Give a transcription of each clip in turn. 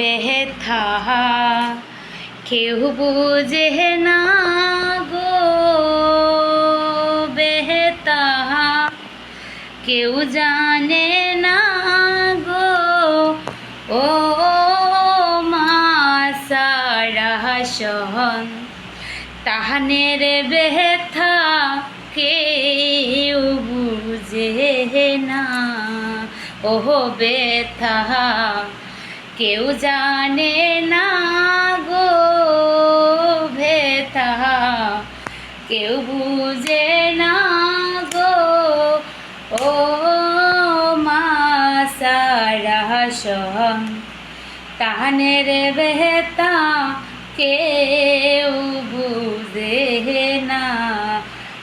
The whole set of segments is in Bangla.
বেথা কেউ বুঝে না গো বেহতা কেউ জানে না গো, ও মা সহন, তাহানের বেথা কেউ বুঝে না, ওহ বেথা কেউ জানে না গো ভেথা। কেউ বুঝে না গো, ও মা সারা তাহানের বেহতা কেউ বুঝে না।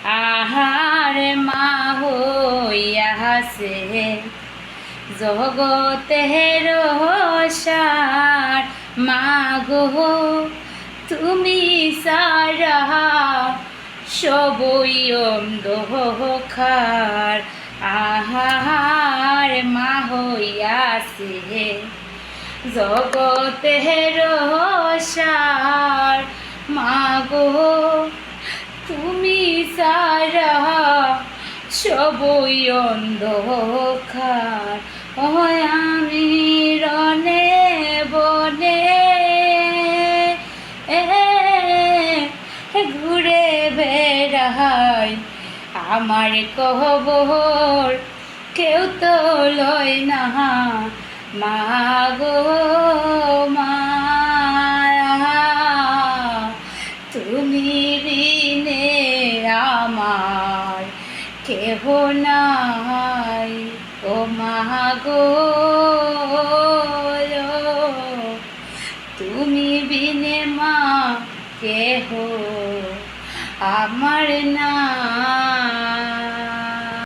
আহার মা হইয়াছে। জগতের সার মাগো, তুমি সারা সবই অন্ধকার। আহার মা হইয়াছে। জগতের সার মাগো, তুমি সারা সবই অন্ধকার। আমার কহবর কেউ তো লয় না। মাগো মা। তুমি বিনে আমার কেহ নাই। ও মাগো তুমি বিনে মা কেহ? আমার না